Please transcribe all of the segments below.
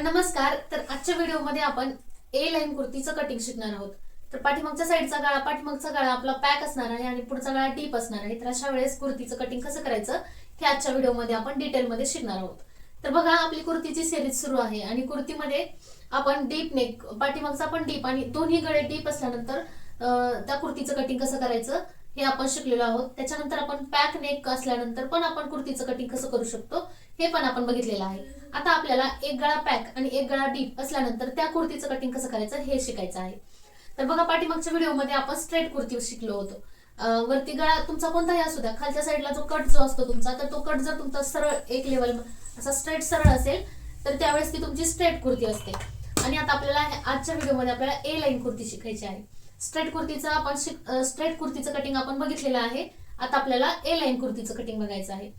तर नमस्कार. तर आजच्या व्हिडिओमध्ये आपण ए लाईन कुर्तीचं कटिंग शिकणार आहोत. तर पाठीमागच्या साईडचा गळा पाठीमागचा गळा आपला पॅक असणार आहे आणि पुढचा गळा डीप असणार आहे. तर अशा वेळेस कुर्तीचं कटिंग कसं करायचं हे आजच्या व्हिडिओमध्ये आपण डिटेलमध्ये शिकणार आहोत. तर बघा आपली कुर्तीची सिरीज सुरू आहे आणि कुर्तीमध्ये आपण डीप नेक पाठीमागचा आपण डीप आणि दोन्ही गळे डीप असल्यानंतर त्या कुर्तीचं कटिंग कसं करायचं हे आपण शिकलेलो आहोत. त्याच्यानंतर आपण पॅक नेक असल्यानंतर पण आपण कुर्तीचं कटिंग कसं करू शकतो हे पण आपण बघितलेलं आहे. आता आपल्याला एक गळा पॅक आणि एक गळा डीप असल्यानंतर त्या कुर्तीचं कटिंग कसं करायचं हे शिकायचं आहे. तर बघा पाठीमागच्या व्हिडिओमध्ये आपण स्ट्रेट कुर्ती शिकलो होतो. वरती गळा तुमचा कोणताही असू द्या खालच्या साईडला जो कट जो असतो तुमचा तर तो कट जर तुमचा सरळ एक लेवल असा स्ट्रेट सरळ असेल तर त्यावेळेस ती तुमची स्ट्रेट कुर्ती असते. आणि आता आपल्याला आजच्या व्हिडिओमध्ये आपल्याला ए लाईन कुर्ती शिकायची आहे. स्ट्रेट कुर्तीचं आपण स्ट्रेट कुर्तीचं कटिंग आपण बघितलेलं आहे. आता आपल्याला ए लाईन कुर्तीचं कटिंग बघायचं आहे.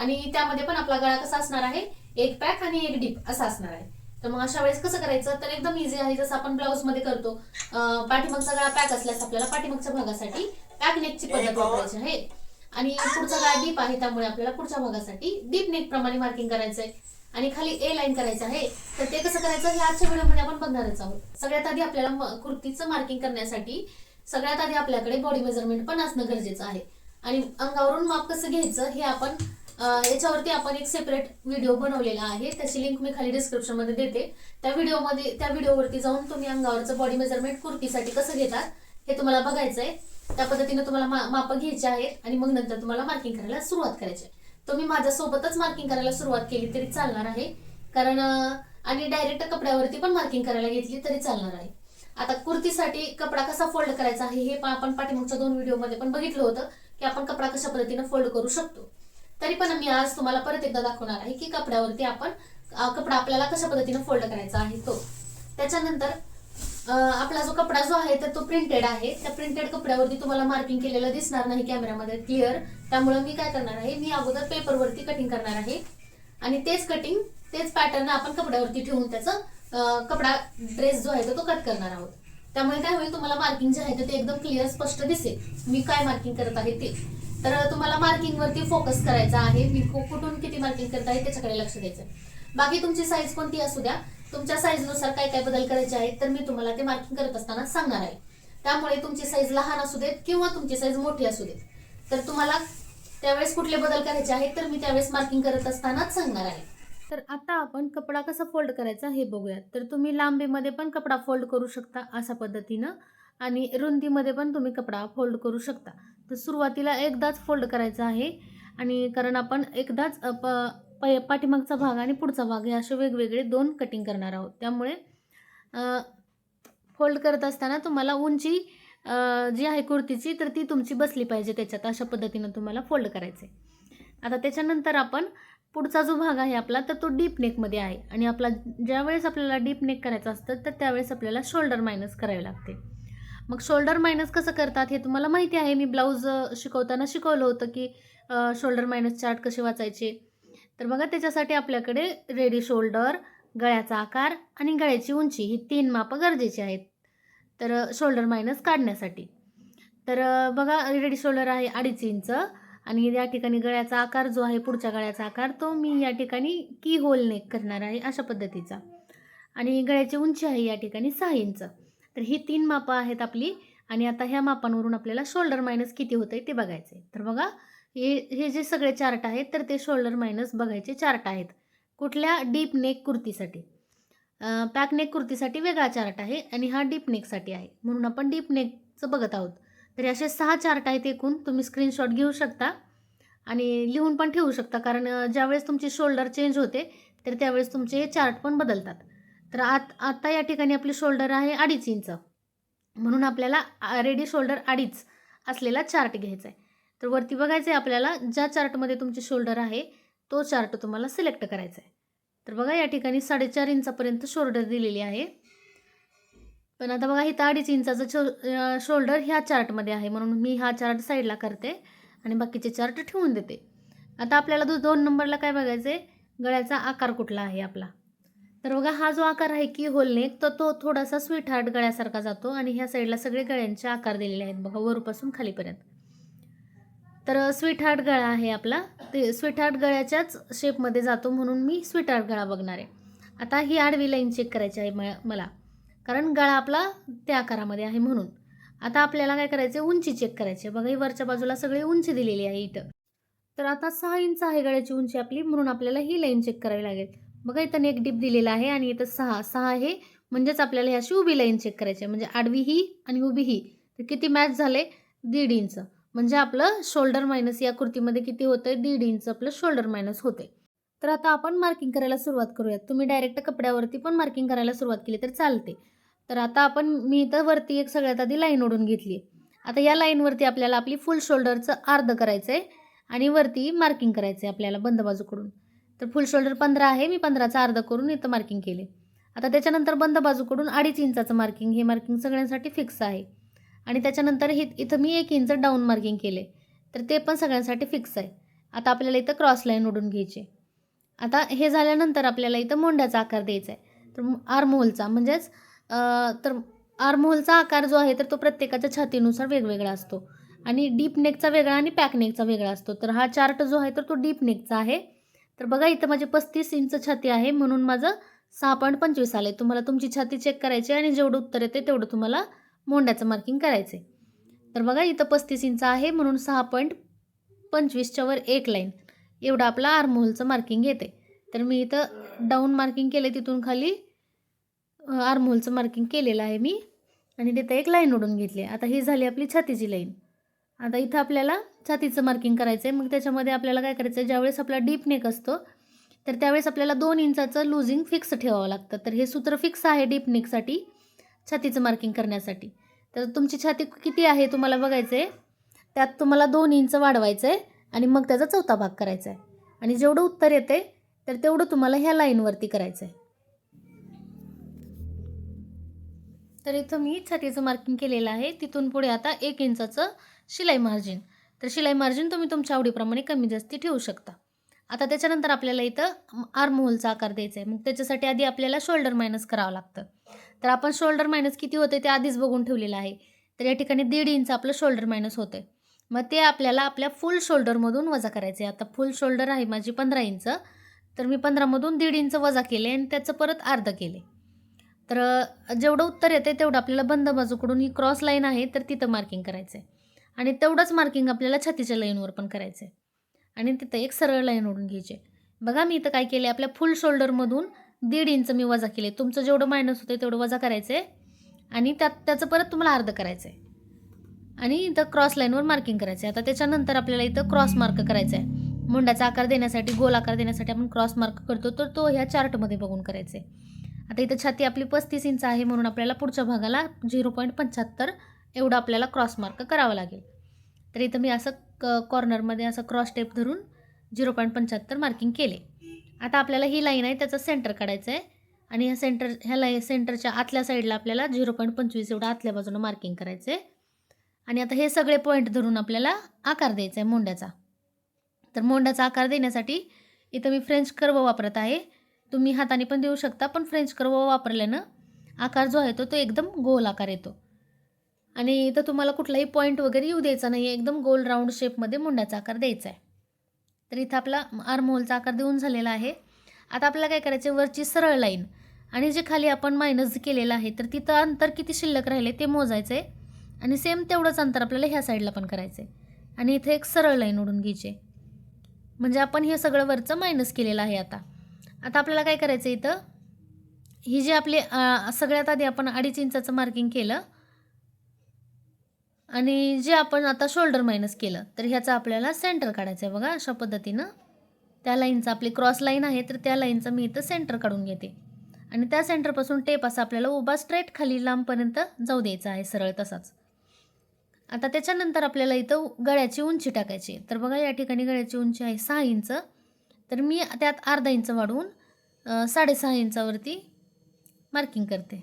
आणि त्यामध्ये पण आपला गळा कसा असणार आहे? एक पॅक आणि एक डीप असा असणार आहे. तर मग अशा वेळेस कसं करायचं? तर एकदम इझी आहे. जसं आपण ब्लाऊजमध्ये करतो पाठीमागचा गळा पॅक असल्यास आपल्याला पाठीमागच्या भागासाठी पॅक नेकची पद्धत वापरायची आहे. आणि पुढचा गळा डीप आहे त्यामुळे आपल्याला पुढच्या भागासाठी डीप नेक प्रमाणे मार्किंग करायचं आहे आणि खाली ए लाईन करायचं आहे. तर ते कसं करायचं? हे आजच्या व्हिडिओमध्ये आपण बघणारच आहोत. सगळ्यात आधी आपल्याला कुर्तीचं मार्किंग करण्यासाठी सगळ्यात आधी आपल्याकडे बॉडी मेजरमेंट पण असणं गरजेचं आहे. आणि अंगावरून माप कसं घ्यायचं? हे आपण याच्यावरती आपण एक सेपरेट व्हिडिओ बनवलेला आहे. त्याची लिंक मी खाली डिस्क्रिप्शनमध्ये देते. त्या व्हिडिओमध्ये त्या व्हिडिओवरती जाऊन तुम्ही अंगावरचं बॉडी मेजरमेंट कुर्तीसाठी कसं घेतात हे तुम्हाला बघायचंय. त्या पद्धतीने तुम्हाला मा- मापं घ्यायची आहेत आणि मग नंतर तुम्हाला मार्किंग करायला सुरुवात करायची आहे. तुम्ही माझ्यासोबतच मार्किंग करायला सुरुवात केली तरी चालणार आहे. कारण आणि डायरेक्ट कपड्यावरती पण मार्किंग करायला घेतली तरी चालणार आहे. आता कुर्तीसाठी कपडा कसा फोल्ड करायचा आहे हे पण आपण पाठीमागच्या दोन व्हिडिओमध्ये पण बघितलं होतं की आपण कपडा कशा पद्धतीने फोल्ड करू शकतो. तरी पण मी आज तुम्हाला परत एकदा दाखवणार आहे की कपड्यावरती आपण कपडा आपल्याला कशा पद्धतीने फोल्ड करायचा आहे तो. त्याच्यानंतर आपला जो कपडा जो आहे तर तो प्रिंटेड आहे. त्या प्रिंटेड कपड्यावरती तुम्हाला मार्किंग केलेलं दिसणार नाही कॅमेऱ्यामध्ये क्लिअर त्यामुळे मी काय करणार आहे मी अगोदर पेपरवरती कटिंग करणार आहे. आणि तेच कटिंग तेच पॅटर्न आपण कपड्यावरती ठेवून त्याचं कपडा ड्रेस जो आहे तो तो कट करणार आहोत. त्यामुळे काय होईल तुम्हाला मार्किंग जे आहे ते एकदम क्लिअर स्पष्ट दिसेल. मी काय मार्किंग करत आहे ते. तर तुम्हाला मार्किंग वरती फोकस करायचा आहे. मी कुठून किती मार्किंग करत आहे त्याच्याकडे लक्ष द्यायचं. बाकी तुमची साईज कोणती असू द्या. तुमच्या साईजनुसार काय काय बदल करायचे आहेत तर मी तुम्हाला ते मार्किंग करत असताना सांगणार आहे. त्यामुळे तुमची साईज लहान असू देत किंवा तुमची साईज मोठी असू देत. तर तुम्हाला त्यावेळेस कुठले बदल करायचे आहेत तर मी त्यावेळेस मार्किंग करत असतानाच सांगणार आहे. तर आता आपण कपडा कसा फोल्ड करायचा हे बघूयात. तर तुम्ही लांबीमध्ये पण कपडा फोल्ड करू शकता अशा पद्धतीनं आणि रुंदीमध्ये पण तुम्ही कपडा फोल्ड करू शकता. तर सुरुवातीला एकदाच फोल्ड करायचा आहे. आणि कारण आपण एकदाच प प पाठीमागचा भाग आणि पुढचा भाग हे असे वेगवेगळे दोन कटिंग करणार आहोत. त्यामुळे फोल्ड करत असताना तुम्हाला उंची जी आहे कुर्तीची तर ती तुमची बसली पाहिजे त्याच्यात. अशा पद्धतीनं तुम्हाला फोल्ड करायचं आहे आता त्याच्यानंतर आपण पुढचा जो भाग आहे आपला तर तो डीप नेकमध्ये आहे. आणि आपला ज्यावेळेस आपल्याला डीप नेक करायचं असतं तर त्यावेळेस आपल्याला शोल्डर मायनस करावे लागते. मग शोल्डर मायनस कसं करतात हे तुम्हाला माहिती आहे. मी ब्लाऊज शिकवताना शिकवलं होतं की शोल्डर मायनस चार्ट कसे वाचायचे. तर बघा त्याच्यासाठी आपल्याकडे रेडी शोल्डर गळ्याचा आकार आणि गळ्याची उंची ही तीन मापं गरजेची आहेत. तर शोल्डर मायनस काढण्यासाठी. तर बघा रेडी शोल्डर आहे अडीच इंच आणि या ठिकाणी गळ्याचा आकार जो आहे पुढच्या गळ्याचा आकार तो मी या ठिकाणी की होल नेक करणार आहे अशा पद्धतीचा. आणि गळ्याची उंची आहे या ठिकाणी सहा इंच. तर ही तीन मापं आहेत आपली. आणि आता ह्या मापांवरून आपल्याला शोल्डर मायनस किती होतं आहे ते बघायचं आहे तर बघा हे हे जे सगळे चार्ट आहेत तर ते शोल्डर मायनस बघायचे चार्ट आहेत. कुठल्या डीप नेक कुर्तीसाठी? पॅक नेक कुर्तीसाठी वेगळा चार्ट आहे आणि हा डीप नेकसाठी आहे. म्हणून आपण डीप नेकचं बघत आहोत. तर असे सहा चार्ट आहेत एकूण. तुम्ही स्क्रीनशॉट घेऊ शकता. आणि लिहून पण ठेवू शकता. कारण ज्यावेळेस तुमची शोल्डर चेंज होते तर त्यावेळेस तुमचे हे चार्ट पण बदलतात. तर आत आता या ठिकाणी आपली शोल्डर आहे अडीच इंच. म्हणून आपल्याला रेडी शोल्डर अडीच असलेला चार्ट घ्यायचा आहे. तर वरती बघायचं आहे आपल्याला ज्या चार्टमध्ये तुमची शोल्डर आहे तो चार्ट तुम्हाला सिलेक्ट करायचा आहे तर बघा या ठिकाणी साडेचार इंचापर्यंत शोल्डर दिलेली आहे. पण आता बघा इथं अडीच इंचाचं शो शोल्डर ह्या चार्टमध्ये आहे. म्हणून मी हा चार्ट साईडला करते आणि बाकीचे चार्ट ठेवून देते. आता आपल्याला दो दोन नंबरला काय बघायचं आहे गळ्याचा आकार कुठला आहे आपला? तर बघा हा जो आकार आहे की होल नेक तर तो थोडासा स्वीट हार्ट गळ्यासारखा जातो आणि ह्या साईडला सगळे गळ्यांचे आकार दिलेले आहेत बघा वरपासून खालीपर्यंत. तर स्वीट हार्ट गळा आहे आपला. ते स्वीट हार्ट गळ्याच्याच शेपमध्ये जातो म्हणून मी स्वीट हार्ट गळा बघणार आहे. आता ही आडवी लाईन चेक करायची आहे म- मला. कारण गळा आपला त्या आकारामध्ये आहे म्हणून. आता आपल्याला काय करायचं आहे? उंची चेक करायची आहे. बघा ही वरच्या बाजूला सगळी उंची दिलेली आहे इथं. तर आता सहा इंच आहे गळ्याची उंची आपली म्हणून आपल्याला ही लाईन चेक करावी लागेल. बघा इथं एक डिप दिलेला आहे आणि इथं सहा. सहा आहे म्हणजेच आपल्याला ही अशी उभी लाईन चेक करायची आहे. म्हणजे आडवी ही आणि उभी ही. तर किती मॅच झाले? दीड इंच. म्हणजे आपलं शोल्डर मायनस या कुर्तीमध्ये किती होतंय? दीड इंच आपलं शोल्डर मायनस होते तर आता आपण मार्किंग करायला सुरुवात करूयात. तुम्ही डायरेक्ट कपड्यावरती पण मार्किंग करायला सुरुवात केली तर चालते. तर आता आपण मी इथं वरती एक सगळ्यात आधी लाईन ओढून घेतली आता या लाईनवरती आपल्याला आपली फुल शोल्डरचं अर्ध करायचं आहे आणि वरती मार्किंग करायचं आहे आपल्याला बंद बाजूकडून. तर फुल शोल्डर पंधरा आहे मी पंधराचा अर्धा करून इथं मार्किंग केले. आता त्याच्यानंतर बंद बाजूकडून अडीच इंचाचं मार्किंग हे मार्किंग सगळ्यांसाठी फिक्स आहे. आणि त्याच्यानंतर हे इथं मी एक इंच डाऊन मार्किंग केले. तर ते पण सगळ्यांसाठी फिक्स आहे. आता आपल्याला इथं क्रॉस लाईन ओढून घ्यायची. आता हे झाल्यानंतर आपल्याला इथं मोंड्याचा आकार द्यायचा आहे. तर आरमोलचा म्हणजेच तर आरमोलचा आकार जो आहे तर तो प्रत्येकाच्या छातीनुसार वेगवेगळा असतो. आणि डीप नेकचा वेगळा आणि पॅक नेकचा वेगळा असतो. तर हा चार्ट जो आहे तर तो डीप नेकचा आहे. तर बघा इथं माझे पस्तीस इंच छाती आहे म्हणून माझं सहा पॉईंट पंचवीस आलं आहे तुम्हाला तुमची छाती चेक करायची आहे आणि जेवढं उत्तर येते तेवढं तुम्हाला मोंड्याचं मार्किंग करायचं आहे तर बघा इथं पस्तीस इंच आहे म्हणून सहा पॉईंट पंचवीसच्या वर एक लाईन एवढं आपलं आर्मोलचं मार्किंग येते तर मी इथं डाऊन मार्किंग केलं तिथून खाली आर्मोलचं मार्किंग केलेलं आहे मी. आणि तिथं एक लाईन ओढून घेतली आता ही झाली आपली छातीची लाईन आता इथं आपल्याला छातीचं मार्किंग करायचं आहे मग त्याच्यामध्ये आपल्याला काय करायचं आहे ज्यावेळेस आपला डीप नेक असतो तर त्यावेळेस आपल्याला दोन इंचाचं लुझिंग फिक्स ठेवावं लागतं. तर हे सूत्र फिक्स आहे डीप नेकसाठी छातीचं मार्किंग करण्यासाठी. तर तुमची छाती किती आहे तुम्हाला बघायचं आहे त्यात तुम्हाला दोन इंच वाढवायचं आहे आणि मग त्याचा चौथा भाग करायचा आहे आणि जेवढं उत्तर येते तर तेवढं तुम्हाला ह्या लाईनवरती करायचं आहे तर इथं मी छातीचं मार्किंग केलेलं आहे. तिथून पुढे आता एक इंचाचं शिलाई मार्जिन तर शिलाई मार्जिन तुम्ही तुमच्या आवडीप्रमाणे कमी जास्ती ठेवू शकता. आता त्याच्यानंतर आपल्याला इथं आर्महोलचा आकार द्यायचा आहे. मग त्याच्यासाठी आधी आपल्याला शोल्डर मायनस करावं लागतं. तर आपण शोल्डर मायनस किती होते ते आधीच बघून ठेवलेलं आहे. तर या ठिकाणी दीड इंच आपलं शोल्डर मायनस होतं आहे मग ते आपल्याला आपल्या फुल शोल्डरमधून वजा करायचे आता फुल शोल्डर आहे माझी पंधरा इंच. तर मी पंधरामधून दीड इंच वजा केले आणि त्याचं परत अर्ध केले. तर जेवढं उत्तर येते तेवढं आपल्याला बंद बाजूकडून ही क्रॉस लाईन आहे तर तिथं मार्किंग करायचं आहे आणि तेवढंच मार्किंग आपल्याला छातीच्या लाईनवर पण करायचं आहे आणि तिथं एक सरळ लाईन ओढून घ्यायची आहे. बघा मी इथं काय केले आपल्या फुल शोल्डरमधून दीड इंच मी वजा केले तुमचं जेवढं मायनस होतं तेवढं वजा करायचं आहे आणि त्यात त्याचं परत तुम्हाला अर्ध करायचं आहे आणि इथं क्रॉस लाईनवर मार्किंग करायचं आहे आता त्याच्यानंतर आपल्याला इथं क्रॉस मार्क करायचं आहे मुंडाचा आकार देण्यासाठी गोल आकार देण्यासाठी आपण क्रॉस मार्क करतो तर तो ह्या चार्टमध्ये बघून करायचं आहे आता इथं छाती आपली पस्तीस इंच आहे म्हणून आपल्याला पुढच्या भागाला झिरो पॉईंट पंच्याहत्तर एवढं आपल्याला क्रॉस मार्क करावा लागेल. तर इथं मी असं क कॉर्नरमध्ये असं क्रॉस टेप धरून झिरो पॉईंट पंच्याहत्तर मार्किंग केले. आता आपल्याला ही लाईन आहे त्याचं सेंटर काढायचं आहे आणि ह्या सेंटर ह्या लाई सेंटरच्या आतल्या साईडला आपल्याला झिरो पॉईंट पंचवीस एवढं आतल्या बाजूनं मार्किंग करायचं आहे आणि आता हे सगळे पॉईंट धरून आपल्याला आकार द्यायचा आहे मोंड्याचा तर मोंड्याचा आकार देण्यासाठी इथं मी फ्रेंच कर्व वापरत आहे. तुम्ही हाताने पण देऊ शकता पण फ्रेंच कर्व वापरल्यानं आकार जो आहे तो तो एकदम गोल आकार येतो. आणि इथं तुम्हाला कुठलाही पॉईंट वगैरे येऊ द्यायचा नाही एकदम गोल राऊंड शेपमध्ये मुंड्याचा आकार द्यायचा आहे तर इथं आपला आर्महोलचा आकार देऊन झालेला आहे. आता आपल्याला काय करायचं आहे वरची सरळ लाईन आणि जे खाली आपण मायनस केलेलं आहे तर तिथं अंतर किती शिल्लक राहिले ते मोजायचं आहे आणि सेम तेवढंच अंतर आपल्याला ह्या साईडला पण करायचं आहे आणि इथे एक सरळ लाईन ओढून घ्यायची आहे. म्हणजे आपण हे सगळं वरचं मायनस केलेलं आहे आता. आता आपल्याला काय करायचं आहे इथं? ही जी आपली सगळ्यात आधी आपण अडीच इंचाचं मार्किंग केलं. आणि जे आपण आता शोल्डर मायनस केलं तर ह्याचा आपल्याला सेंटर काढायचं आहे बघा अशा पद्धतीनं. त्या लाईनचा आपली क्रॉस लाईन आहे तर त्या लाईनचं मी इथं सेंटर काढून घेते. आणि त्या सेंटरपासून टेप असा आपल्याला उभा स्ट्रेट खाली लांबपर्यंत जाऊ द्यायचा आहे सरळ तसाच. आता त्याच्यानंतर आपल्याला इथं गळ्याची उंची टाकायची आहे. तर बघा या ठिकाणी गळ्याची उंची आहे सहा इंच. तर मी त्यात अर्धा इंच वाढवून साडेसहा इंचावरती मार्किंग करते.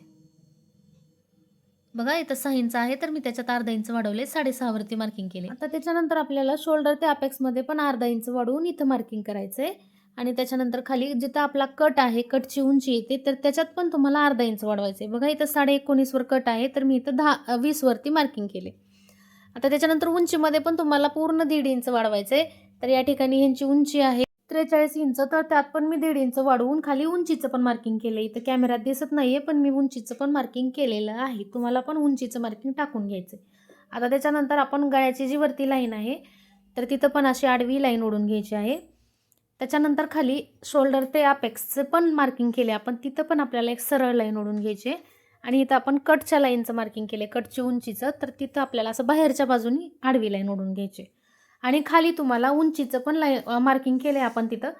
बघा इथं सहा इंच आहे तर मी त्याच्यात अर्धा इंच वाढवले साडेसहावरती मार्किंग केले. आता त्याच्यानंतर आपल्याला शोल्डर ते अपेक्समध्ये पण अर्धा इंच वाढवून इथं मार्किंग करायचं आहे आणि त्याच्यानंतर खाली जिथं आपला कट आहे कटची उंची येते तर त्याच्यात पण तुम्हाला अर्धा इंच वाढवायचं आहे बघा इथं साडे एकोणीसवर कट आहे तर मी इथं दहा वीसवरती मार्किंग केले. आता त्याच्यानंतर उंचीमध्ये पण तुम्हाला पूर्ण दीड इंच वाढवायचं आहे तर या ठिकाणी ह्यांची उंची आहे त्रेचाळीस इंच तर त्यात पण मी दीड इंच वाढवून खाली उंचीचं पण मार्किंग केलं इथं कॅमेऱ्यात दिसत नाही आहे पण मी उंचीचं पण मार्किंग केलेलं आहे. तुम्हाला पण उंचीचं मार्किंग टाकून घ्यायचं आता त्याच्यानंतर आपण गळ्याची जी वरती लाईन आहे तर तिथं पण अशी आडवी लाईन ओढून घ्यायची आहे. त्याच्यानंतर खाली शोल्डर ते अपेक्सचं पण मार्किंग केले आपण तिथं पण आपल्याला एक सरळ लाईन ओढून घ्यायची आहे आणि इथं आपण कटच्या लाईनचं मार्किंग केले कटची उंचीचं तर तिथं आपल्याला असं बाहेरच्या बाजूनी आडवी लाईन ओढून घ्यायची आणि खाली तुम्हाला उंचीचं पण लाईन मार्किंग केलं आहे आपण तिथं.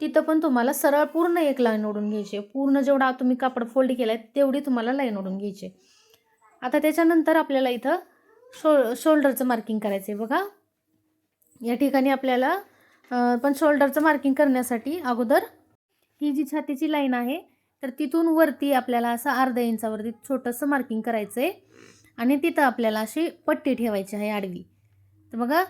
तिथं पण तुम्हाला सरळ पूर्ण एक लाईन ओढून घ्यायची. आहे पूर्ण जेवढा तुम्ही कापड फोल्ड केलं आहे तेवढी तुम्हाला लाईन ओढून घ्यायची. आहे. आता त्याच्यानंतर आपल्याला इथं शो शोल्डरचं मार्किंग करायचं आहे बघा. या ठिकाणी आपल्याला पण शोल्डरचं मार्किंग करण्यासाठी अगोदर ही जी छातीची लाईन आहे तर तिथून वरती आपल्याला असं अर्ध्या इंचावरती छोटंसं मार्किंग करायचं आहे आणि तिथं आपल्याला अशी पट्टी ठेवायची आहे आडवी. तर बघा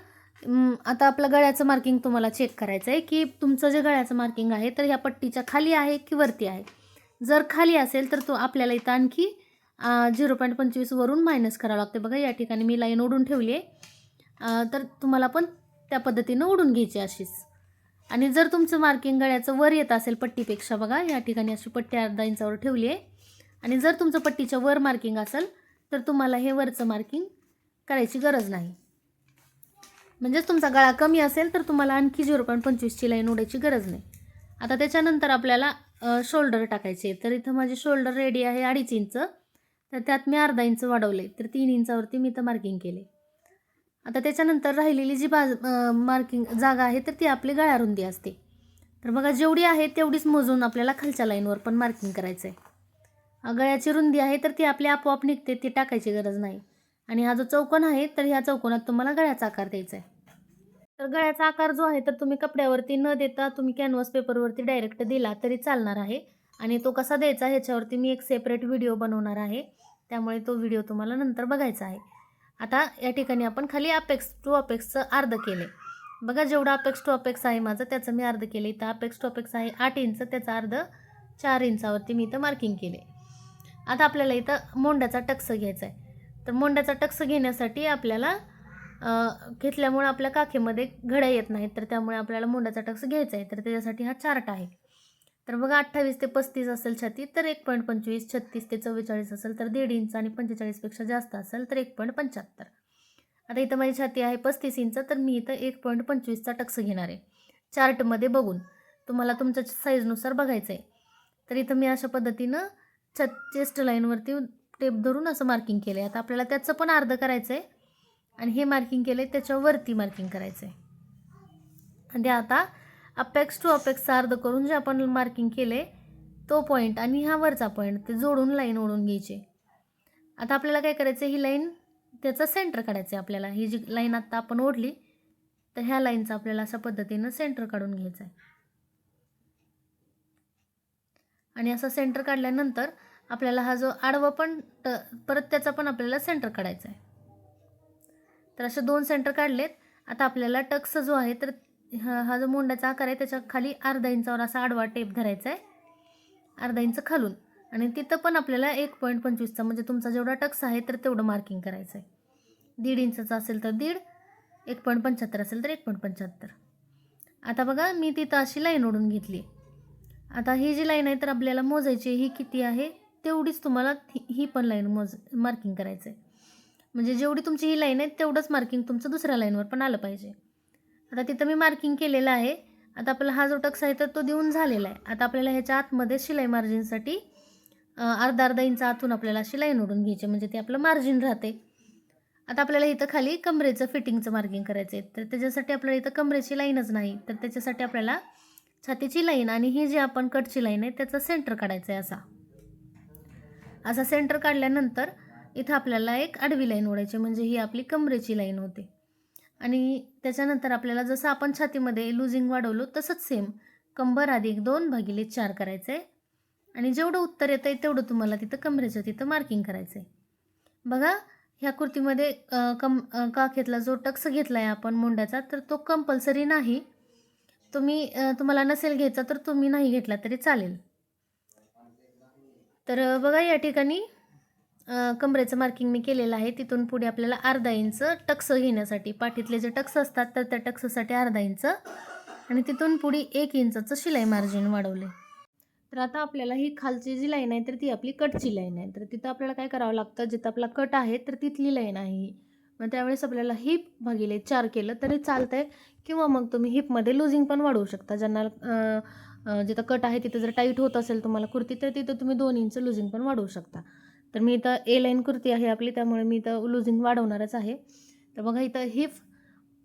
आता आपलं गळ्याचं मार्किंग तुम्हाला चेक करायचं आहे की तुमचं जे गळ्याचं मार्किंग आहे तर ह्या पट्टीच्या खाली आहे की वरती आहे? जर खाली असेल तर तो आपल्याला इथं आणखी झिरो पॉईंट पंचवीसवरून मायनस करावं लागते बघा या ठिकाणी मी लाईन ओढून ठेवली आहे. तर तुम्हाला पण त्या पद्धतीनं ओढून घ्यायची अशीच. आणि जर तुमचं मार्किंग गळ्याचं वर येत असेल पट्टीपेक्षा बघा या ठिकाणी अशी पट्टी अर्धा इंचावर ठेवली आहे. आणि जर तुमचं पट्टीच्या वर मार्किंग असेल तर तुम्हाला हे वरचं मार्किंग करायची गरज नाही. म्हणजेच तुमचा गळा कमी असेल तर तुम्हाला आणखी झिरो पॉईंट पंचवीसची लाईन ओढायची गरज नाही. आता त्याच्यानंतर आपल्याला शोल्डर टाकायचे. तर इथं माझे शोल्डर रेडी आहे अडीच इंच. तर त्यात मी अर्धा इंच वाढवले. तर तीन इंचावरती मी इथं मार्किंग केले. आता त्याच्यानंतर राहिलेली जी बाज मार्किंग जागा आहे तर ती आपली गळ्यारुंदी असते. तर बघा जेवढी आहे तेवढीच मोजून आपल्याला खालच्या लाईनवर पण मार्किंग करायचं आहे गळ्याची रुंदी आहे तर ती आपली आपोआप निघते ती टाकायची गरज नाही. आणि हा जो चौकोन आहे तर ह्या चौकोनात तुम्हाला गळ्याचा आकार द्यायचा आहे. तर गळ्याचा आकार जो आहे तर तुम्ही कपड्यावरती न देता तुम्ही कॅनव्हास पेपरवरती डायरेक्ट दिला तरी चालणार आहे. आणि तो कसा द्यायचा ह्याच्यावरती मी एक सेपरेट व्हिडिओ बनवणार आहे. त्यामुळे तो व्हिडिओ तुम्हाला नंतर बघायचा आहे. आता या ठिकाणी आपण खाली अपेक्स टू अपेक्सचं अर्ध केले बघा जेवढं अपेक्स टू अपेक्स आहे माझं त्याचं मी अर्ध केले इथं अपेक्स टू अपेक्स आहे आठ इंच त्याचा अर्ध चार इंचावरती मी इथं मार्किंग केले आता आपल्याला इथं मोंड्याचा टक्स घ्यायचा आहे. तर मोंड्याचा टक्स घेण्यासाठी आपल्याला घेतल्यामुळं आपल्या काखेमध्ये घड्या येत नाहीत. तर त्यामुळे आपल्याला मोंड्याचा टक्स घ्यायचा आहे. तर त्याच्यासाठी हा चार्ट आहे. तर बघा अठ्ठावीस ते पस्तीस असेल छाती तर एक पॉईंट पंचवीस छत्तीस ते चव्वेचाळीस असेल तर दीड इंच आणि पंचेचाळीसपेक्षा जास्त असेल तर एक पॉईंट पंच्याहत्तर. आता इथं माझी छाती आहे पस्तीस इंच तर मी इथं एक पॉईंट पंचवीसचा टक्स घेणार आहे. चार्टमध्ये बघून तुम्हाला तुमच्या साईजनुसार बघायचं आहे तर इथं मी अशा पद्धतीनं छ चेस्ट लाईनवरती टेप धरून असं मार्किंग केलं आहे आता आपल्याला त्याचं पण अर्ध करायचं आहे आणि हे मार्किंग केलं आहे त्याच्यावरती मार्किंग करायचं आहे आणि ते आता अपेक्स टू अपेक्सचा अर्ध करून जे आपण मार्किंग केले तो पॉईंट आणि हा वरचा पॉईंट ते जोडून लाईन ओढून घ्यायचे. आता आपल्याला काय करायचं ही लाईन त्याचं सेंटर काढायचं आहे आपल्याला. ही जी लाईन आत्ता आपण ओढली तर ह्या लाईनचं आपल्याला अशा पद्धतीनं सेंटर काढून घ्यायचं आहे आणि असं सेंटर काढल्यानंतर आपल्याला हा जो आडवा पण ट परत त्याचा पण आपल्याला सेंटर काढायचा आहे तर असे दोन सेंटर काढलेत. आता आपल्याला टक्स जो आहे तर हा हा जो मोंड्याचा आकार आहे त्याच्याखाली अर्धा इंचावर असा आडवा टेप धरायचा आहे अर्धा इंच खालून. आणि तिथं पण आपल्याला एक पॉईंट पंचवीसचा म्हणजे तुमचा जेवढा टक्स आहे तर तेवढं मार्किंग करायचं आहे दीड इंचाचा असेल तर दीड एक पॉईंट पंच्याहत्तर असेल तर एक पॉईंट पंच्याहत्तर. आता बघा मी तिथं अशी लाईन ओढून घेतली. आता ही जी लाईन आहे तर आपल्याला मोजायची ही किती आहे? तेवढीच तुम्हाला ही ही पण लाईन मोज मार्किंग करायचं आहे म्हणजे जेवढी तुमची ही लाईन आहे तेवढंच मार्किंग तुमचं दुसऱ्या लाईनवर पण आलं पाहिजे. आता तिथं मी मार्किंग केलेलं आहे. आता आपला हा जो टक्स आहे तर तो देऊन झालेला आहे. आता आपल्याला ह्याच्या आतमध्ये शिलाई मार्जिनसाठी अर्धा अर्धा इंच आतून आपल्याला अशी लाईन ओढून घ्यायची म्हणजे ते आपलं मार्जिन राहते. आता आपल्याला इथं खाली कमरेचं फिटिंगचं मार्किंग करायचं आहे. तर त्याच्यासाठी आपल्याला इथं कमरेची लाईनच नाही. तर त्याच्यासाठी आपल्याला छातीची लाईन आणि ही जी आपण कटची लाईन आहे त्याचा सेंटर काढायचा आहे असा. असा सेंटर काढल्यानंतर इथं आपल्याला एक आडवी लाईन ओढायची म्हणजे ही आपली कमरेची लाईन होते. आणि त्याच्यानंतर आपल्याला जसं आपण छातीमध्ये लुझिंग वाढवलो तसंच सेम कंबर अधिक दोन भागिले चार करायचं आहे आणि जेवढं उत्तर येतं आहे तेवढं तुम्हाला तिथं कमरेचं तिथं मार्किंग करायचं आहे बघा ह्या कुर्तीमध्ये कम काखेतला जो टक्स घेतला आहे आपण मुंड्याचा तर तो कंपल्सरी नाही. तुम्ही तुम्हाला नसेल घ्यायचा तर तुम्ही नाही घेतला तरी चालेल. तर बघा या ठिकाणी कमरेचं मार्किंग मी केलेलं आहे. तिथून पुढे आपल्याला अर्धा इंच टक्स घेण्यासाठी पाठीतले जे टक्स असतात तर त्या टक्ससाठी अर्धा इंच. आणि तिथून पुढे एक इंचाचं शिलाई मार्जिन वाढवले. तर आता आपल्याला ही खालची जी लाईन आहे तर ती आपली कटची लाईन आहे. तर तिथं आपल्याला काय करावं लागतं? जिथं आपला कट आहे तर तिथली लाईन आहे ही. मग त्यावेळेस आपल्याला हिप भागिले चार केलं तरी चालतं आहे किंवा मग तुम्ही हिपमध्ये लुझिंग पण वाढवू शकता. ज्यांना जिथं कट आहे तिथं जर टाईट होत असेल तुम्हाला कुर्ती तर तिथं तुम्ही दोन इंच लुझिंग पण वाढवू शकता. तर मी इथं ए लाईन कुर्ती आहे आपली त्यामुळे मी इथं लुझिंग वाढवणारच आहे. तर बघा इथं हिप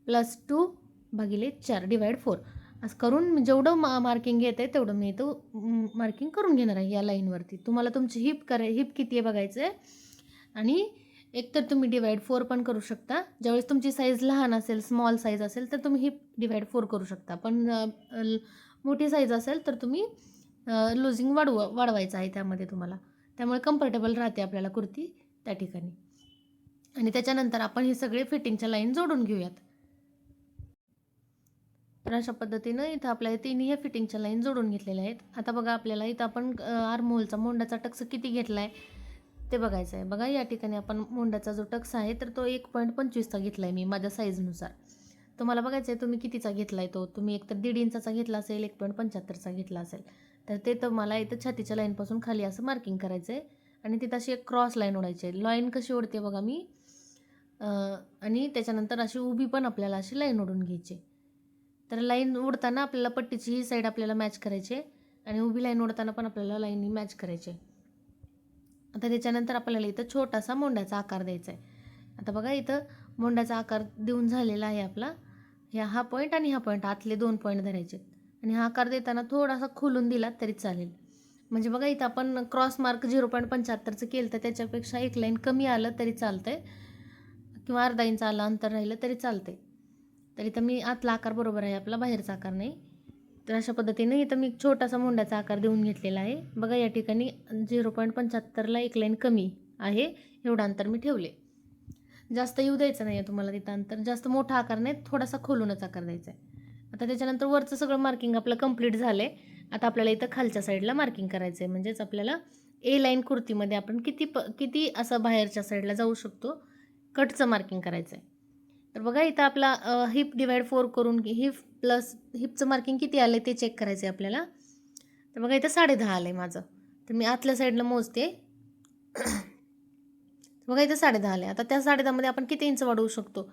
प्लस टू भागिले चार डिवाइड फोर असं करून मी जेवढं मा मार्किंग घेत आहे तेवढं मी इथं मार्किंग करून घेणार आहे या लाईनवरती तुम्हाला तुमची हिप कराय हिप किती आहे बघायचं आहे आणि एकतर तुम्ही डिवाईड फोर पण करू शकता. ज्यावेळेस तुमची साईज लहान असेल स्मॉल साईज असेल तर तुम्ही हिप डिवाईड फोर करू शकता. पण मोठी साईज असेल तर तुम्ही लुझिंग वाढव वाढवायचं आहे त्यामध्ये तुम्हाला. त्यामुळे कम्फर्टेबल राहते आपल्याला कुर्ती त्या ठिकाणी. आणि त्याच्यानंतर आपण हे सगळे फिटिंगच्या लाईन जोडून घेऊयात. तर अशा पद्धतीनं इथं आपल्या तिन्ही ह्या फिटिंगच्या लाईन जोडून घेतलेल्या आहेत. आता बघा आपल्याला इथं आपण आरमोलचा मोंडाचा टक्स किती घेतला आहे ते बघायचं आहे बघा या ठिकाणी आपण मोंडाचा जो टक्स आहे तर तो एक पॉईंट पंचवीसचा घेतला आहे मी माझ्या साईजनुसार तुम्हाला बघायचं आहे तुम्ही कितीचा घेतला आहे तो? तुम्ही एकतर दीड इंचाचा घेतला असेल एक पॉईंट पंच्याहत्तरचा घेतला असेल. तर ते तुम्हाला इथं छातीच्या लाईनपासून खाली असं मार्किंग करायचं आहे आणि तिथं अशी एक क्रॉस लाईन ओढायची आहे. लाईन कशी ओढते बघा मी. आणि त्याच्यानंतर अशी उभी पण आपल्याला अशी लाईन ओढून घ्यायची. तर लाईन ओढताना आपल्याला पट्टीची ही साईड आपल्याला मॅच करायची आहे. आणि उभी लाईन ओढताना पण आपल्याला लाईन मॅच करायची आहे. आता त्याच्यानंतर आपल्याला इथं छोटासा मोंड्याचा आकार द्यायचा आहे. आता बघा इथं मोंड्याचा आकार देऊन झालेला आहे आपला. ह्या हा पॉईंट आणि हा पॉईंट आतले दोन पॉईंट धरायचे. आणि हा आकार देताना थोडासा खोलून दिला तरी चालेल. म्हणजे बघा इथं आपण क्रॉस मार्क झिरो पॉईंट पंच्याहत्तरचं केलं तर त्याच्यापेक्षा एक लाईन कमी आलं तरी चालतं आहे किंवा अर्धा इंच आलं अंतर राहिलं तरी चालतं आहे तर इथं मी आतला आकार बरोबर आहे आपला बाहेरचा आकार नाही. तर अशा पद्धतीने इथं मी छोटासा मुंड्याचा आकार देऊन घेतलेला आहे. बघा या ठिकाणी झिरो पॉईंट पंच्याहत्तरला एक लाईन कमी आहे एवढं अंतर मी ठेवले जास्त येऊ द्यायचं नाही आहे तुम्हाला तिथं अंतर. जास्त मोठा आकार नाही थोडासा खोलूनच आकार द्यायचा आहे. आता त्याच्यानंतर वरचं सगळं मार्किंग आपलं कंप्लीट झालं आहे आता आपल्याला इथं खालच्या साईडला मार्किंग करायचं आहे म्हणजेच आपल्याला ए लाईन कुर्तीमध्ये आपण किती प किती असं बाहेरच्या साईडला जाऊ शकतो कटचं मार्किंग करायचं आहे तर बघा इथं आपला हिप डिवाइड फोर करून हिप प्लस हिपचं मार्किंग किती आलं आहे ते चेक करायचं आहे आपल्याला. तर बघा इथं साडे दहा आलं आहे माझं. तर मी आतल्या साईडला मोजते. बघा इथं साडे दहा आले. आता त्या साडे दहामध्ये आपण किती इंच वाढवू शकतो?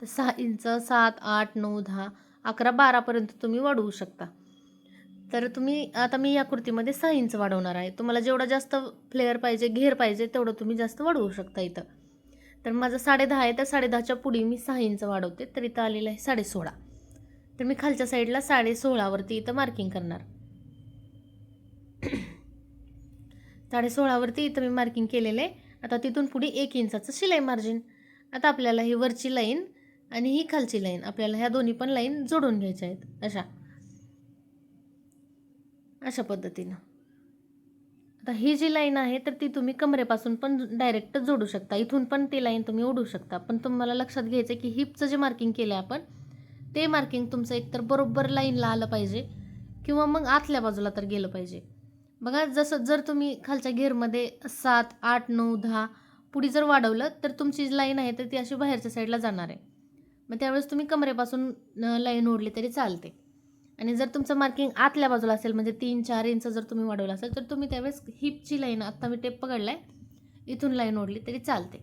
तर सहा इंच सात आठ नऊ दहा अकरा बारापर्यंत तुम्ही वाढवू शकता. तर तुम्ही आता मी या कुर्तीमध्ये सहा इंच वाढवणार आहे. तुम्हाला जेवढा जास्त फ्लेअर पाहिजे घेर पाहिजे तेवढं तुम्ही जास्त वाढवू शकता इथं. तर माझं साडे दहा आहे. तर साडे दहाच्या पुढे मी सहा इंच वाढवते. तर इथं आलेलं आहे साडे सोळा. तर मी खालच्या साईडला साडे सोळावरती इथं मार्किंग करणार. साडे सोळावरती इथं मी मार्किंग केलेलं आहे. आता तिथून पुढे एक इंचाचं शिलाई मार्जिन आता आपल्याला ही वरची लाईन आणि ही खालची लाईन आपल्याला ह्या दोन्ही पण लाईन जोडून घ्यायच्या आहेत. अशा. अशा पद्धतीनं. आता ही जी लाईन आहे तर ती तुम्ही कमरेपासून पण डायरेक्ट जोडू शकता. इथून पण ती लाईन तुम्ही ओढू शकता. पण तुम्हाला लक्षात घ्यायचं आहे की हिपचं जे मार्किंग केलं आहे आपण ते मार्किंग तुमचं एकतर बरोबर लाईनला आलं पाहिजे किंवा मग आतल्या बाजूला तर गेलं पाहिजे. बघा जसं जर तुम्ही खालच्या घेरमध्ये सात आठ नऊ दहा पुढे जर वाढवलं तर तुमची जी लाईन आहे तर ती अशी बाहेरच्या साईडला जाणार आहे. मग त्यावेळेस तुम्ही कमरेपासून लाईन ओढली तरी चालते. आणि जर तुमचं मार्किंग आतल्या बाजूला असेल म्हणजे तीन चार इंच जर तुम्ही वाढवलं असेल तर तुम्ही त्यावेळेस हिपची लाईन आत्ता मी टेप पकडला आहे इथून लाईन ओढली तरी चालते.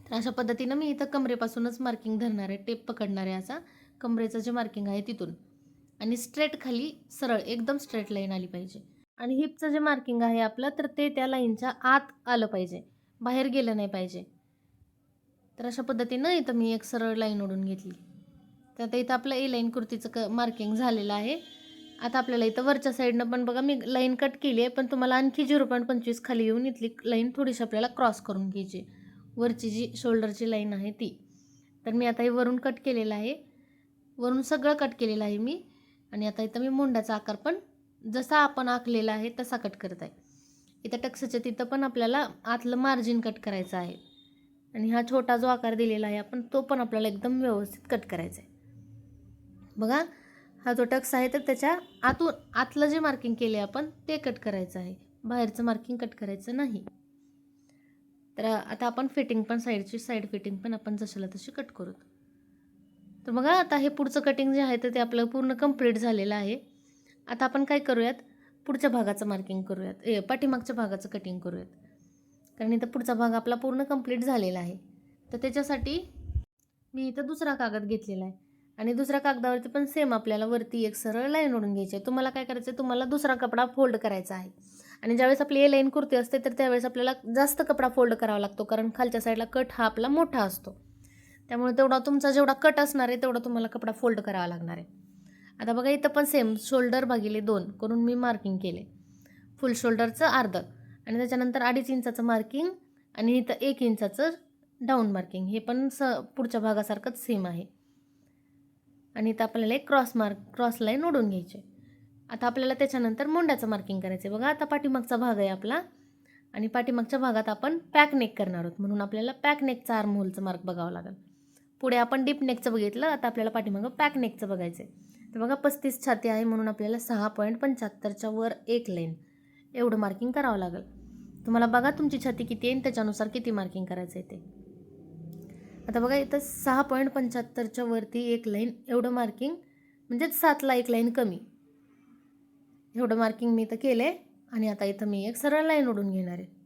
तर अशा पद्धतीनं मी इथं कमरेपासूनच मार्किंग धरणार आहे टेप पकडणार आहे असा. कमरेचं जे मार्किंग आहे तिथून. आणि स्ट्रेट खाली सरळ एकदम स्ट्रेट लाईन आली पाहिजे. आणि हिपचं जे मार्किंग आहे आपलं तर ते त्या लाईनच्या आत आलं पाहिजे. बाहेर गेलं नाही पाहिजे. तर अशा पद्धतीनं इथं मी एक सरळ लाईन ओढून घेतली. तर आता इथं आपलं ए लाईन कुर्तीचं क मार्किंग झालेलं आहे. आता आपल्याला इथं वरच्या साईडनं पण बघा मी लाईन कट केली आहे पण तुम्हाला आणखी झिरो पॉईंट पंचवीस खाली येऊन इथली लाईन थोडीशी आपल्याला क्रॉस करून घ्यायची वरची जी शोल्डरची लाईन आहे ती. तर मी आता हे वरून कट केलेलं आहे. वरून सगळं कट केलेलं आहे मी. आणि आता इथं मी मुंडाचा आकार पण जसा आपण आखलेला आहे तसा कट करत आहे. इथं टक्सच्या तिथं पण आपल्याला आतलं मार्जिन कट करायचं आहे. आणि हा छोटा जो आकार दिलेला आहे आपण तो पण आपल्याला एकदम व्यवस्थित कट करायचा आहे. बघा हा जो टक्स आहे तर त्याच्या आतून आतलं जे मार्किंग केले आपण ते कट करायचं आहे. बाहेरचं मार्किंग कट करायचं नाही. तर आता आपण फिटिंग पण साईडची साईड फिटिंग पण आपण जशाला तशी कट करू. तर बघा आता हे पुढचं कटिंग जे आहे तर ते आपलं पूर्ण कंप्लीट झालेलं आहे. आता आपण काय करूयात? पुढच्या भागाचं मार्किंग करूयात. ए पाठीमागच्या भागाचं कटिंग करूयात. कारण इथं पुढचा भाग आपला पूर्ण कंप्लीट झालेला आहे. तर त्याच्यासाठी मी इथं दुसरा कागद घेतलेला आहे. आणि दुसऱ्या कागदावरती पण सेम आपल्याला वरती एक सरळ लाईन ओढून घ्यायची आहे. तुम्हाला काय करायचं आहे तुम्हाला दुसरा कपडा फोल्ड करायचा आहे. आणि ज्यावेळेस आपली ए लाईन कुर्ती असते तर त्यावेळेस आपल्याला जास्त कपडा फोल्ड करावा लागतो. कारण खालच्या साईडला कट हा आपला मोठा असतो. त्यामुळे तेवढा तुमचा जेवढा कट असणार आहे तेवढा तुम्हाला कपडा फोल्ड करावा लागणार आहे. आता बघा इथं पण सेम शोल्डर भागिले दोन करून मी मार्किंग केले. फुल शोल्डरचं अर्ध आणि त्याच्यानंतर अडीच इंचाचं मार्किंग आणि इथं एक इंचाचं डाऊन मार्किंग हे पण स पुढच्या भागासारखंच सेम आहे. आणि इथं आपल्याला एक क्रॉस मार्क क्रॉस लाईन ओढून घ्यायची. आहे. आता आपल्याला त्याच्यानंतर मोंड्याचं मार्किंग करायचं आहे बघा आता पाठीमागचा भाग आहे आपला. आणि पाठीमागच्या भागात आपण पॅक नेक करणार आहोत. म्हणून आपल्याला पॅक नेकचा आर्म होलचं मार्क बघावं लागेल. पुढे आपण डीप नेकचं बघितलं आता आपल्याला पाठीमागं पॅक नेकचं बघायचं आहे तर बघा पस्तीस छाती आहे म्हणून आपल्याला सहा पॉईंट पंच्याहत्तरच्या वर एक लाईन एवढं मार्किंग करावं लागेल. तुम्हाला बघा तुमची छाती किती आहे त्याच्यानुसार किती मार्किंग करायचं आहे ते. आता बघा इथं सहा पॉईंट पंच्याहत्तरच्या वरती एक लाईन एवढं मार्किंग म्हणजेच सातला एक लाईन कमी. एवढं मार्किंग मी इथं केलं आहे आणि आता इथं मी एक सरळ लाईन ओढून घेणार आहे.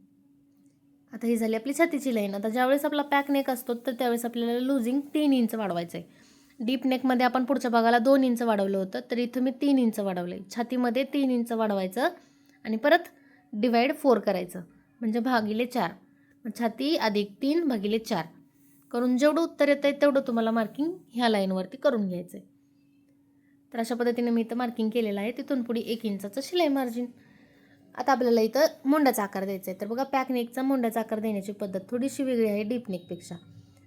आता ही झाली आपली छातीची लाईन. आता ज्यावेळेस आपला पॅक नेक असतो तर त्यावेळेस आपल्याला लुझिंग तीन इंच वाढवायचं आहे डीप नेकमध्ये आपण पुढच्या भागाला दोन इंच वाढवलं होतं तर इथं मी तीन इंच वाढवलं आहे छातीमध्ये तीन इंच वाढवायचं आणि परत डिवाईड फोर करायचं. म्हणजे भागिले चार. छाती अधिक तीन भागिले चार. करून जेवढं उत्तर येतं आहे तेवढं तुम्हाला मार्किंग ह्या लाईनवरती करून घ्यायचं आहे तर अशा पद्धतीने मी इथं मार्किंग केलेलं आहे. तिथून पुढे एक इंचाचं शिलाई मार्जिन आता आपल्याला इथं मुंडाचा आकार द्यायचा आहे. तर बघा पॅकनिकचा नेकचा आकार देण्याची पद्धत थोडीशी वेगळी आहे डीपनेकपेक्षा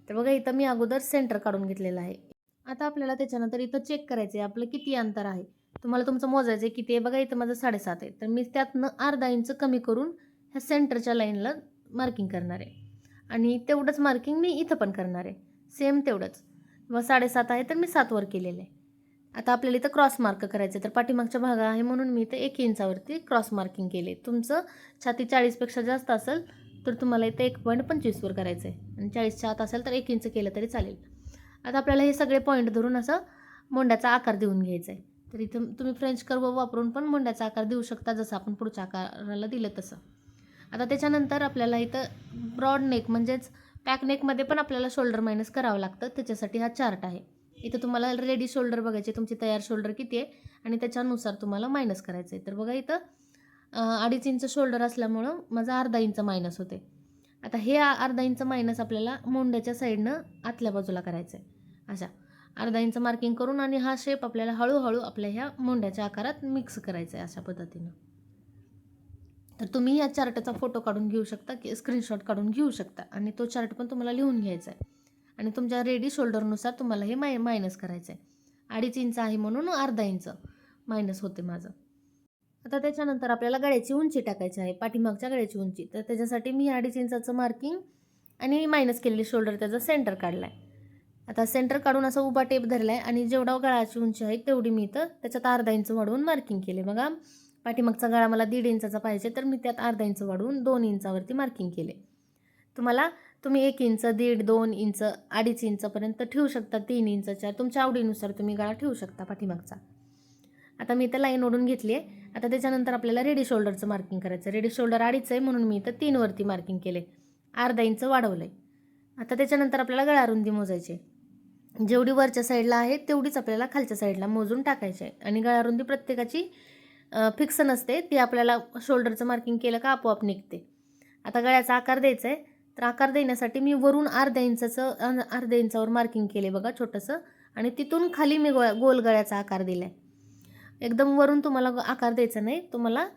तर बघा इथं मी अगोदर सेंटर काढून घेतलेलं आहे. आता आपल्याला त्याच्यानंतर इथं चेक करायचं आहे आपलं किती अंतर आहे. तुम्हाला तुमचं मोजायचं आहे किती आहे बघा इथं माझं साडेसात आहे. तर मी त्यातनं अर्धा इंच कमी करून ह्या सेंटरच्या लाईनला मार्किंग करणार आहे. आणि तेवढंच मार्किंग मी इथं पण करणार आहे. सेम तेवढंच. व साडेसात आहे तर मी सातवर केलेलं आहे. आता आपल्याला इथं क्रॉस मार्क करायचं आहे. तर पाठीमागच्या भागा आहे म्हणून मी इथं एक इंचावरती क्रॉस मार्किंग केले. तुमचं छाती चाळीसपेक्षा जास्त असेल तर तुम्हाला इथं एक पॉईंट पंचवीसवर करायचं आहे. आणि चाळीसच्या आत असेल तर एक इंच केलं तरी चालेल. आता आपल्याला हे सगळे पॉईंट धरून असं मोंड्याचा आकार देऊन घ्यायचा आहे. तर इथं तुम्ही फ्रेंच कर्व वापरून पण मोंड्याचा आकार देऊ शकता जसं आपण पुढच्या आकाराला दिलं तसं. आता त्याच्यानंतर आपल्याला इथं ब्रॉड नेक म्हणजेच पॅक नेकमध्ये पण आपल्याला शोल्डर मायनस करावं लागतं. त्याच्यासाठी हा चार्ट आहे. इथं तुम्हाला रेडी शोल्डर बघायचे तुमची तयार शोल्डर किती आहे? आणि त्याच्यानुसार तुम्हाला मायनस करायचं आहे. तर बघा इथं अडीच इंच शोल्डर असल्यामुळं माझा अर्धा इंच मायनस होते. आता हे अर्धा इंच मायनस आपल्याला मोंड्याच्या साईडनं आतल्या बाजूला करायचं आहे. अशा अर्धा इंच मार्किंग करून आणि हा शेप आपल्याला हळूहळू आपल्या ह्या मोंड्याच्या आकारात मिक्स करायचा आहे अशा पद्धतीनं. तर तुम्ही या चार्टचा फोटो काढून घेऊ शकता की स्क्रीनशॉट काढून घेऊ शकता. आणि तो चार्ट पण तुम्हाला लिहून घ्यायचा आहे. आणि तुमच्या रेडी शोल्डरनुसार तुम्हाला हे माय मायनस करायचं आहे अडीच इंच आहे म्हणून अर्धा इंच मायनस होते माझं. आता त्याच्यानंतर आपल्याला गळ्याची उंची टाकायची आहे पाठीमागच्या गळ्याची उंची. तर त्याच्यासाठी मी अडीच इंचाचं मार्किंग आणि मायनस केलेली शोल्डर त्याचा सेंटर काढला आहे आता सेंटर काढून असा उभा टेप धरला आहे आणि जेवढा गळाची उंची आहे तेवढी मी इथं त्याच्यात अर्धा इंच वाढवून मार्किंग केले. बघा पाठीमागचा गळा मला दीड इंचाचा पाहिजे तर मी त्यात अर्धा इंच वाढवून दोन इंचावरती मार्किंग केले. तुम्हाला तुम्ही एक इंच दीड दोन इंच अडीच इंचपर्यंत ठेवू शकता तीन इंच चार तुमच्या आवडीनुसार तुम्ही गळा ठेवू शकता पाठीमागचा. आता मी इथं लाईन ओढून घेतली आहे. आता त्याच्यानंतर आपल्याला रेडी शोल्डरचं मार्किंग करायचं रेडी शोल्डर अडीच आहे म्हणून मी इथं तीनवरती मार्किंग केले अर्धा इंच वाढवलं आहे आता त्याच्यानंतर आपल्याला गळा रुंदी मोजायची आहे. जेवढी वरच्या साईडला आहे तेवढीच आपल्याला खालच्या साईडला मोजून टाकायची आहे. आणि गळा रुंदी प्रत्येकाची फिक्स नसते. ती आपल्याला शोल्डरचं मार्किंग केलं का आपोआप निघते. आता गळ्याचा आकार द्यायचा आहे. तर आकार देण्यासाठी मी वरून अर्ध्या इंचाचं अर्ध्या इंचावर मार्किंग केले बघा छोटंसं. आणि तिथून खाली मी गो गोल गळ्याचा आकार दिला आहे एकदम वरून तुम्हाला आकार द्यायचा नाही. तुम्हाला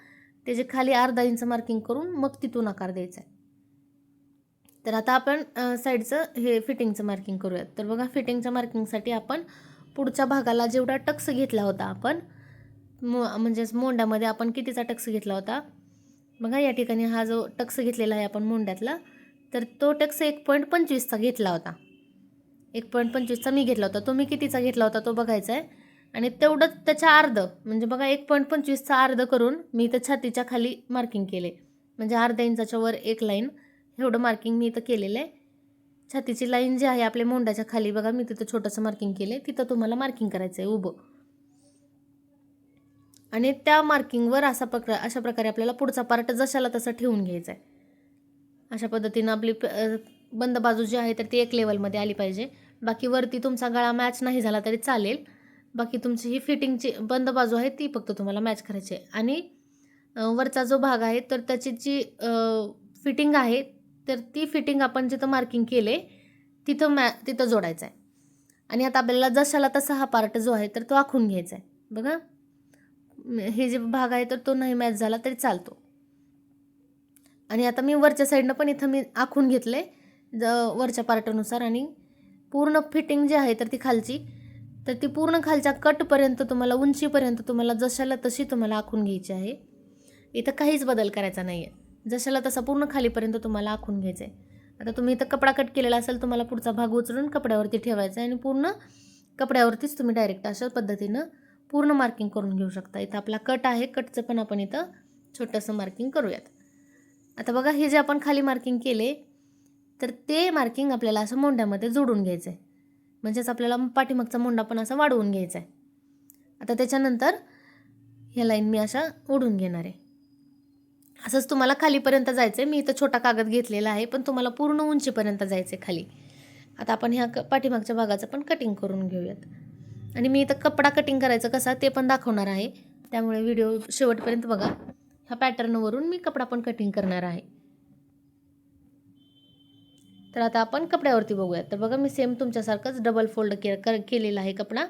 त्याचे खाली अर्धा इंच मार्किंग करून मग तिथून आकार द्यायचा आहे. तर आता आपण साईडचं हे फिटिंगचं मार्किंग करूयात. तर बघा फिटिंगच्या मार्किंगसाठी आपण पुढच्या भागाला जेवढा टक्स घेतला होता आपण मो म्हणजेच मोंड्यामध्ये आपण कितीचा टक्स घेतला होता? बघा या ठिकाणी हा जो टक्स घेतलेला आहे आपण मोंड्यातला तर तो टॅक्स एक पॉईंट पंचवीसचा घेतला होता. एक पॉईंट पंचवीसचा मी घेतला होता. तुम्ही कितीचा घेतला होता तो बघायचा आहे आणि तेवढंच त्याच्या अर्ध म्हणजे बघा एक पॉईंट पंचवीसचा अर्ध करून मी इथं छातीच्या खाली मार्किंग केले. म्हणजे अर्ध्या इंचाच्या वर एक लाईन एवढं मार्किंग मी इथं केलेलं आहे. छातीची लाईन जी आहे आपल्या मोंडाच्या खाली बघा मी तिथं छोटंसं मार्किंग केलं आहे तिथं तुम्हाला मार्किंग करायचं आहे उभं. आणि त्या मार्किंगवर असा प्रकार अशा प्रकारे आपल्याला पुढचा पार्ट जशाला तसा ठेवून घ्यायचा आहे अशा पद्धतीनं आपली प- बंद बाजू जी आहे तर ती एक लेवलमध्ये आली पाहिजे. बाकी वरती तुमचा गळा मॅच नाही झाला तरी चालेल. बाकी तुमची ही फिटिंगची बंद बाजू आहे ती फक्त तुम्हाला मॅच करायची आहे. आणि वरचा जो भाग आहे तर त्याची जी फिटिंग आहे तर ती फिटिंग आपण जिथं मार्किंग केले तिथं मॅ तिथं जोडायचं आहे. आणि आता आपल्याला जशाला तसा हा पार्ट जो आहे तर तो आखून घ्यायचा आहे. बघा. हे जे भाग आहे तर तो नाही मॅच झाला तरी चालतो. आणि आता मी वरच्या साईडनं पण इथं मी आखून घेतले ज वरच्या पार्टनुसार आणि पूर्ण फिटिंग जी आहे तर ती खालची. तर ती पूर्ण खालच्या कटपर्यंत तुम्हाला उंचीपर्यंत तुम्हाला जशाला तशी तुम्हाला आखून घ्यायची आहे. इथं काहीच बदल करायचा नाही आहे जशाला तसा पूर्ण खालीपर्यंत तुम्हाला आखून घ्यायचं आहे आता तुम्ही इथं कपडा कट केलेला असेल तुम्हाला पुढचा भाग उचलून कपड्यावरती ठेवायचा आहे आणि पूर्ण कपड्यावरतीच तुम्ही डायरेक्ट अशा पद्धतीनं पूर्ण मार्किंग करून घेऊ शकता. इथं आपला कट आहे कटचं पण आपण इथं छोटंसं मार्किंग करूयात. आता बघा हे जे आपण खाली मार्किंग केले तर ते मार्किंग आपल्याला असं मोंड्यामध्ये जोडून घ्यायचं आहे म्हणजेच आपल्याला पाठीमागचा मोंडा पण असा वाढवून घ्यायचा आहे आता त्याच्यानंतर ह्या लाईन मी अशा ओढून घेणार आहे. असंच तुम्हाला खालीपर्यंत जायचं आहे मी इथं छोटा कागद घेतलेला आहे पण तुम्हाला पूर्ण उंचीपर्यंत जायचं आहे खाली. आता आपण ह्या क पाठीमागच्या भागाचं पण कटिंग करून घेऊयात. आणि मी इथं कपडा कटिंग करायचं कसा ते पण दाखवणार आहे. त्यामुळे व्हिडिओ शेवटपर्यंत बघा. ह्या पॅटर्नवरून मी कपडा पण कटिंग करणार आहे. तर आता आपण कपड्यावरती बघूयात. तर बघा मी सेम तुमच्यासारखंच डबल फोल्ड के कर केलेला आहे कपडा.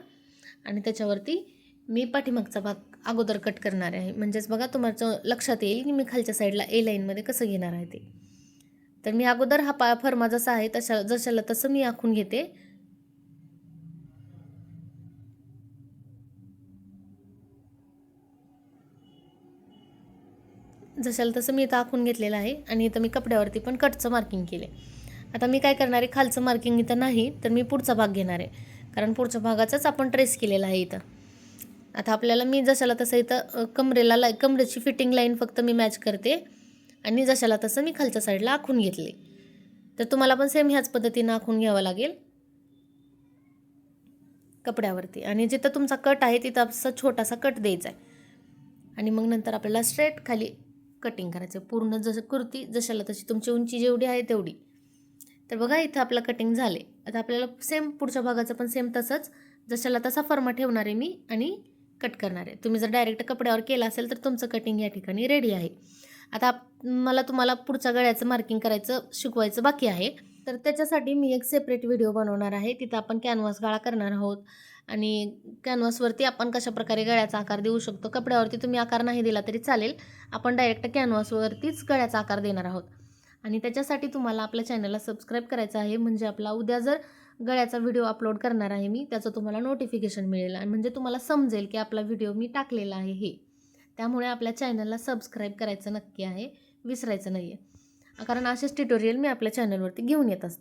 आणि त्याच्यावरती मी पाठीमागचा भाग अगोदर कट करणार आहे. म्हणजेच बघा तुम्हाला लक्षात येईल की मी खालच्या साईडला ए लाईनमध्ये कसं घेणार आहे ते. तर मी अगोदर हा पा फर्मा जसा आहे तशा जशाला तसं मी आखून घेते. जशाला तसं मी इथं आखून घेतलेलं आहे आणि इथं मी कपड्यावरती पण कटचं मार्किंग केले आता मी काय करणार आहे खालचं मार्किंग इथं नाही तर मी पुढचा भाग घेणार आहे. कारण पुढच्या भागाचाच आपण ट्रेस केलेला आहे इथं. आता आपल्याला मी जशाला तसं इथं कमरेला लाई कमरेची फिटिंग लाईन फक्त मी मॅच करते आणि जशाला तसं मी खालच्या साईडला आखून घेतले. तर तुम्हाला पण सेम ह्याच पद्धतीनं आखून घ्यावं लागेल. कपड्यावरती. आणि जिथं तुमचा कट आहे तिथं असा छोटासा कट द्यायचा आहे. आणि मग नंतर आपल्याला स्ट्रेट खाली कटिंग करायचं. पूर्ण जसं कुर्ती जशाला तशी तुमची उंची जेवढी आहे तेवढी. तर बघा इथं आपलं कटिंग झाले. आता आपल्याला सेम पुढच्या भागाचं पण सेम तसंच. जशाला तसा फर्मा ठेवणार आहे मी आणि कट करणार आहे. तुम्ही जर डायरेक्ट कपड्यावर केलं असेल तर तुमचं कटिंग या ठिकाणी रेडी आहे. आता मला तुम्हाला पुढच्या गळ्याचं मार्किंग करायचं शिकवायचं बाकी आहे. तर त्याच्यासाठी मी एक सेपरेट व्हिडिओ बनवणार आहे. तिथं आपण कॅनव्हास गाळा करणार आहोत. आणि कॅनव्हासवरती आपण कशाप्रकारे गळ्याचा आकार देऊ शकतो? कपड्यावरती तुम्ही आकार नाही दिला तरी चालेल. आपण डायरेक्ट कॅनव्हासवरतीच गळ्याचा आकार देणार आहोत. आणि त्याच्यासाठी तुम्हाला आपल्या चॅनलला सबस्क्राईब करायचं आहे. म्हणजे आपला उद्या जर गळ्याचा व्हिडिओ अपलोड करणार आहे मी त्याचं तुम्हाला नोटिफिकेशन मिळेल. आणि म्हणजे तुम्हाला समजेल की आपला व्हिडिओ मी टाकलेला आहे हे. त्यामुळे आपल्या चॅनलला सबस्क्राईब करायचं नक्की आहे. विसरायचं नाही आहे कारण असेच ट्युटोरियल मी आपल्या चॅनलवरती घेऊन येत असते.